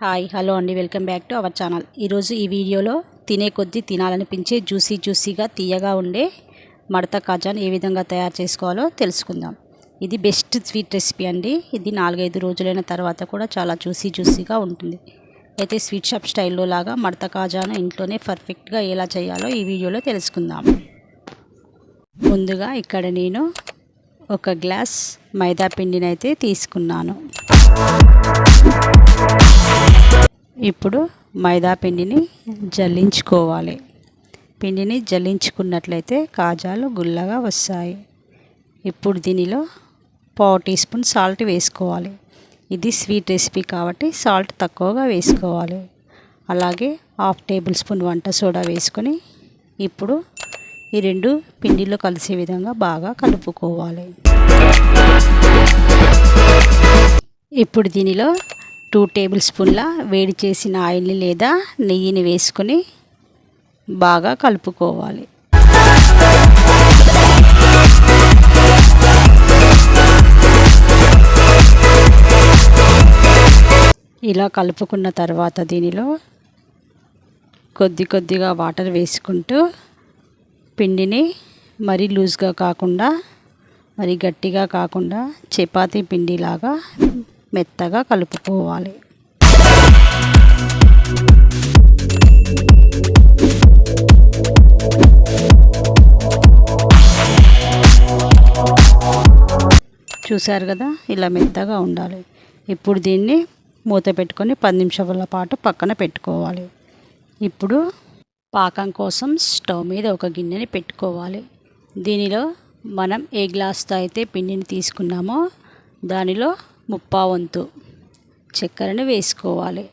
Hi hello అండి. Welcome back to our channel. ఈరోజు ఈ వీడియోలో తినే కొద్దీ తినాలనిపించే జ్యూసీ జ్యూసీగా తీయగా ఉండే మడత కాజాను ఏ విధంగా తయారు చేసుకోవాలో తెలుసుకుందాం. ఇది బెస్ట్ స్వీట్ రెసిపీ అండి. ఇది నాలుగైదు రోజులైన తర్వాత కూడా చాలా జ్యూసీ జ్యూసీగా ఉంటుంది. అయితే స్వీట్ షాప్ స్టైల్లో లాగా మడత కాజాను ఇంట్లోనే పర్ఫెక్ట్గా ఎలా చేయాలో ఈ వీడియోలో తెలుసుకుందాం. ముందుగా ఇక్కడ నేను ఒక గ్లాస్ మైదా పిండినైతే తీసుకున్నాను. ఇప్పుడు మైదా పిండిని జల్లించుకోవాలి. పిండిని జల్లించుకున్నట్లయితే కాజాలు గుల్లగా వస్తాయి. ఇప్పుడు దీనిలో పావు టీ స్పూన్ సాల్ట్ వేసుకోవాలి. ఇది స్వీట్ రెసిపీ కాబట్టి సాల్ట్ తక్కువగా వేసుకోవాలి. అలాగే హాఫ్ టేబుల్ స్పూన్ వంట సోడా వేసుకొని ఇప్పుడు ఈ రెండు పిండిలో కలిసే విధంగా బాగా కలుపుకోవాలి. ఇప్పుడు దీనిలో టూ టేబుల్ స్పూన్ల వేడి చేసిన ఆయిల్ని లేదా నెయ్యిని వేసుకొని బాగా కలుపుకోవాలి. ఇలా కలుపుకున్న తర్వాత దీనిలో కొద్ది కొద్దిగా వాటర్ వేసుకుంటూ పిండిని మరీ లూజ్గా కాకుండా మరి గట్టిగా కాకుండా చపాతీ పిండిలాగా మెత్తగా కలుపుకోవాలి. చూశారు కదా? ఇలా మెత్తగా ఉండాలి. ఇప్పుడు దీన్ని మూత పెట్టుకొని పది నిమిషాల పాటు పక్కన పెట్టుకోవాలి. ఇప్పుడు పాకం కోసం స్టవ్ మీద ఒక గిన్నెని పెట్టుకోవాలి. దీనిలో మనం ఏ గ్లాస్తో అయితే పిండిని తీసుకున్నామో దానిలో ముప్పా వంతు చక్కెరని వేసుకోవాలి.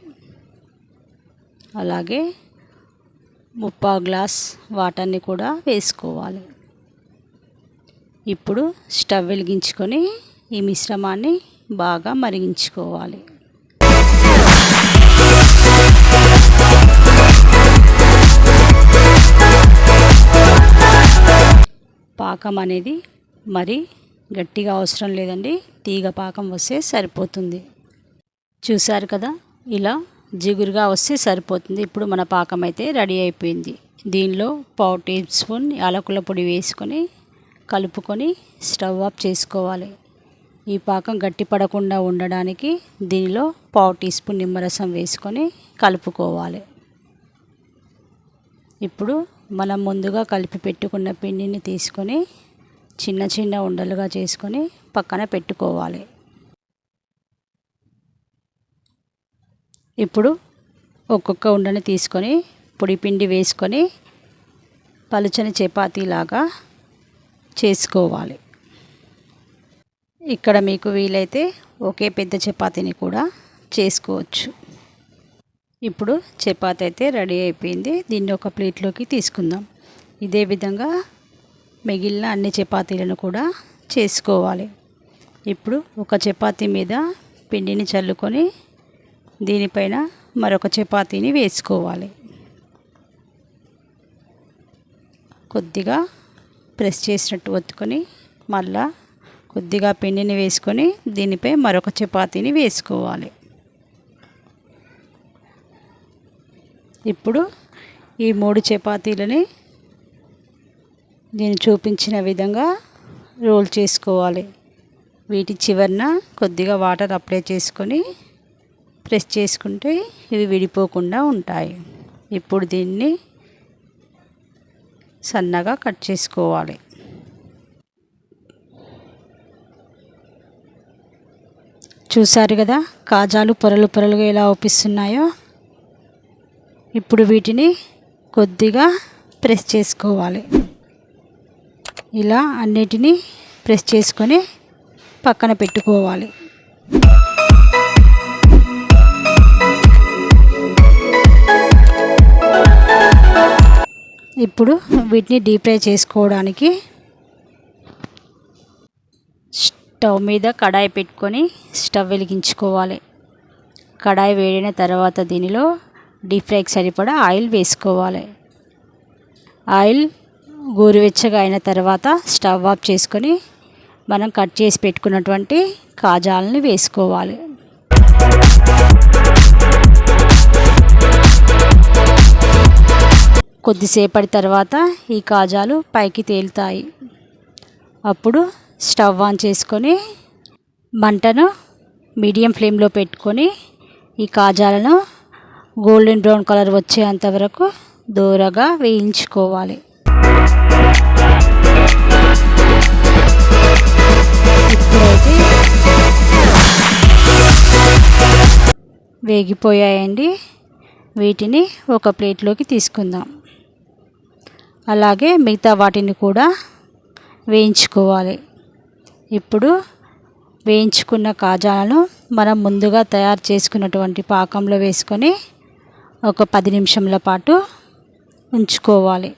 అలాగే ముప్పా గ్లాస్ వాటర్ని కూడా వేసుకోవాలి. ఇప్పుడు స్టవ్ వెలిగించుకొని ఈ మిశ్రమాన్ని బాగా మరిగించుకోవాలి. పాకం అనేది మరి గట్టిగా అవసరం లేదండి. తీగ పాకం వస్తే సరిపోతుంది. చూశారు కదా? ఇలా జిగురుగా వస్తే సరిపోతుంది. ఇప్పుడు మన పాకం అయితే రెడీ అయిపోయింది. దీనిలో పావు టీ స్పూన్ యాలకుల పొడి వేసుకొని కలుపుకొని స్టవ్ ఆఫ్ చేసుకోవాలి. ఈ పాకం గట్టి పడకుండా ఉండడానికి దీనిలో పావు టీ స్పూన్ నిమ్మరసం వేసుకొని కలుపుకోవాలి. ఇప్పుడు మనం ముందుగా కలిపి పెట్టుకున్న పిండిని తీసుకొని చిన్న చిన్న ఉండలుగా చేసుకొని పక్కన పెట్టుకోవాలి. ఇప్పుడు ఒక్కొక్క ఉండని తీసుకొని పొడి పిండి వేసుకొని పలుచని చపాతీలాగా చేసుకోవాలి. ఇక్కడ మీకు వీలైతే ఒకే పెద్ద చపాతీని కూడా చేసుకోవచ్చు. ఇప్పుడు చపాతీ అయితే రెడీ అయిపోయింది. దీన్ని ఒక ప్లేట్లోకి తీసుకుందాం. ఇదే విధంగా మిగిలిన అన్ని చపాతీలను కూడా చేసుకోవాలి. ఇప్పుడు ఒక చపాతీ మీద పిండిని చల్లుకొని దీనిపైన మరొక చపాతీని వేసుకోవాలి. కొద్దిగా ప్రెస్ చేసినట్టు ఒత్తుకొని మళ్ళా కొద్దిగా పిండిని వేసుకొని దీనిపై మరొక చపాతీని వేసుకోవాలి. ఇప్పుడు ఈ మూడు చపాతీలని నేను చూపించిన విధంగా రోల్ చేసుకోవాలి. వీటి చివరన కొద్దిగా వాటర్ అప్లై చేసుకొని ప్రెస్ చేసుకుంటే ఇవి విడిపోకుండా ఉంటాయి. ఇప్పుడు దీన్ని సన్నగా కట్ చేసుకోవాలి. చూసారు కదా కాజాలు పొరలు పొరలుగా ఎలా అవుపిస్తున్నాయో ఇప్పుడు వీటిని కొద్దిగా ప్రెస్ చేసుకోవాలి. ఇలా అన్నిటినీ ప్రెస్ చేసుకొని పక్కన పెట్టుకోవాలి. ఇప్పుడు వీటిని డీప్ ఫ్రై చేసుకోవడానికి స్టవ్ మీద కడాయి పెట్టుకొని స్టవ్ వెలిగించుకోవాలి. కడాయి వేడిన తర్వాత దీనిలో డీప్ ఫ్రైకి సరిపడా ఆయిల్ వేసుకోవాలి. ఆయిల్ గోరువెచ్చగా అయిన తర్వాత స్టవ్ ఆఫ్ చేసుకొని మనం కట్ చేసి పెట్టుకున్నటువంటి కాజాలని వేసుకోవాలి. కొద్దిసేపటి తర్వాత ఈ కాజాలు పైకి తేలుతాయి. అప్పుడు స్టవ్ ఆన్ చేసుకొని మంటను మీడియం ఫ్లేమ్లో పెట్టుకొని ఈ కాజాలను గోల్డెన్ బ్రౌన్ కలర్ వచ్చేంత వరకు దూరగా వేయించుకోవాలి. వేగిపోయాయండి. వీటిని ఒక ప్లేట్లోకి తీసుకుందాం. అలాగే మిగతా వాటిని కూడా వేయించుకోవాలి. ఇప్పుడు వేయించుకున్న కాజాలను మనం ముందుగా తయారు చేసుకున్నటువంటి పాకంలో వేసుకొని ఒక పది నిమిషంల పాటు ఉంచుకోవాలి.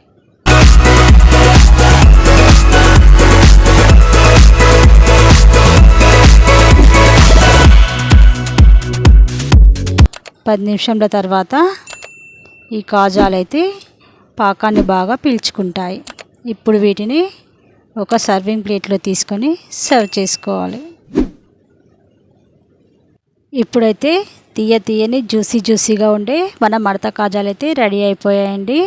పది నిమిషంల తర్వాత ఈ కాజాలు అయితే పాకాన్ని బాగా పీల్చుకుంటాయి. ఇప్పుడు వీటిని ఒక సర్వింగ్ ప్లేట్లో తీసుకొని సర్వ్ చేసుకోవాలి. ఇప్పుడైతే తీయ తీయని జ్యూసీ జ్యూసీగా ఉండే మన మడత కాజాలు అయితే రెడీ అయిపోయాయండి.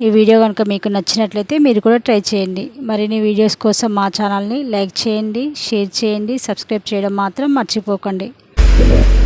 ఈ వీడియో కనుక మీకు నచ్చినట్లయితే మీరు కూడా ట్రై చేయండి. మరిన్ని వీడియోస్ కోసం మా ఛానల్ని లైక్ చేయండి షేర్ చేయండి సబ్స్క్రైబ్ చేయడం మాత్రం మర్చిపోకండి.